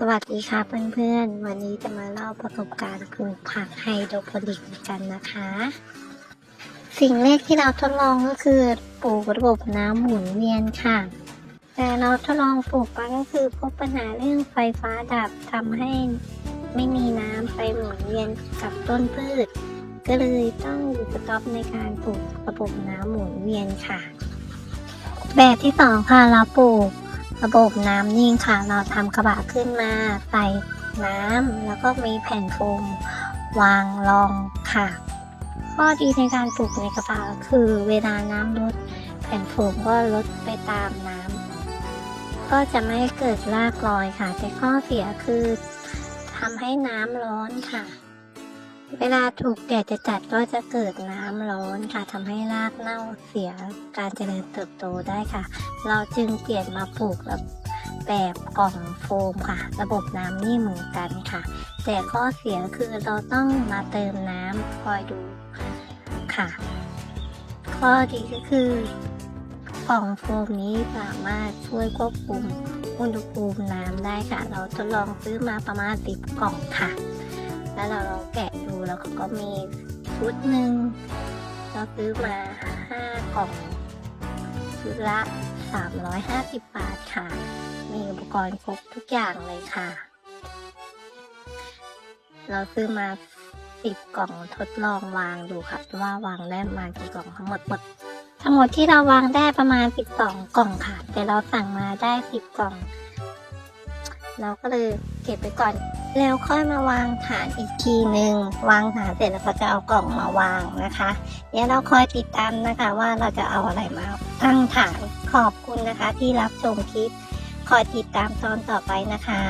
สวัสดีค่ะเพื่อนๆ วันนี้จะมาเล่าประสบการณ์ปลูกผักไฮโดรโปนิกกันนะคะ สิ่งแรกที่เราทดลองก็คือปลูกระบบน้ำหมุนเวียนค่ะ แต่เราทดลองปลูกไปก็คือพบปัญหาเรื่องไฟฟ้าดับทำให้ไม่มีน้ำไปหมุนเวียนกับต้นพืช ก็เลยต้องหยุดสต็อปในการปลูกระบบน้ำหมุนเวียนค่ะ แบบที่สองค่ะเราปลูก ระบบน้ำนิ่งค่ะ เราทำกระบะขึ้นมาใส่น้ำแล้วก็มีแผ่นโฟมวางรองค่ะ ข้อดีในการปลูกในกระบะคือเวลาน้ำลดแผ่นโฟมก็ลดไปตามน้ำก็จะไม่เกิดรากลอยค่ะ แต่ข้อเสียคือทำให้น้ำร้อนค่ะ เวลาถูกแดดจะจัดก็จะเกิดน้ำร้อนค่ะทำให้รากเน่าเสียการเจริญเติบโตได้ค่ะ เราจึงเปลี่ยนมาปลูกแบบแบบกล่องโฟมค่ะ ระบบน้ำนี่เหมือนกันค่ะ แต่ข้อเสียคือเราต้องมาเติมน้ำคอยดูค่ะ ข้อดีก็คือกล่องโฟมนี้สามารถช่วยควบคุมอุณหภูมิน้ำได้ค่ะ เราทดลองซื้อมาประมาณสิบกล่องค่ะ แล้วเราลองแกะดูแล้วเขาก็มีชุดหนึ่งเราซื้อมาห้ากล่องชุดละ 350 บาทค่ะ มีอุปกรณ์ครบทุกอย่างเลยค่ะ เราซื้อมาสิบกล่องทดลองวางดูค่ะ ว่าวางได้มากี่กล่องทั้งหมดหมดทั้งหมดที่เราวางได้ประมาณ 12 กล่องค่ะ แต่เราสั่งมาได้ 10 กล่อง เราก็เลยเก็บไปก่อน แล้วค่อยมาวางฐานอีกทีหนึ่งวางฐานเสร็จแล้วก็จะเอากล่องมาวางนะคะเดี๋ยวเราคอยติดตามนะคะว่าเราจะเอาอะไรมาตั้งฐานขอบคุณนะคะที่รับชมคลิป คอยติดตามตอนต่อไปนะคะ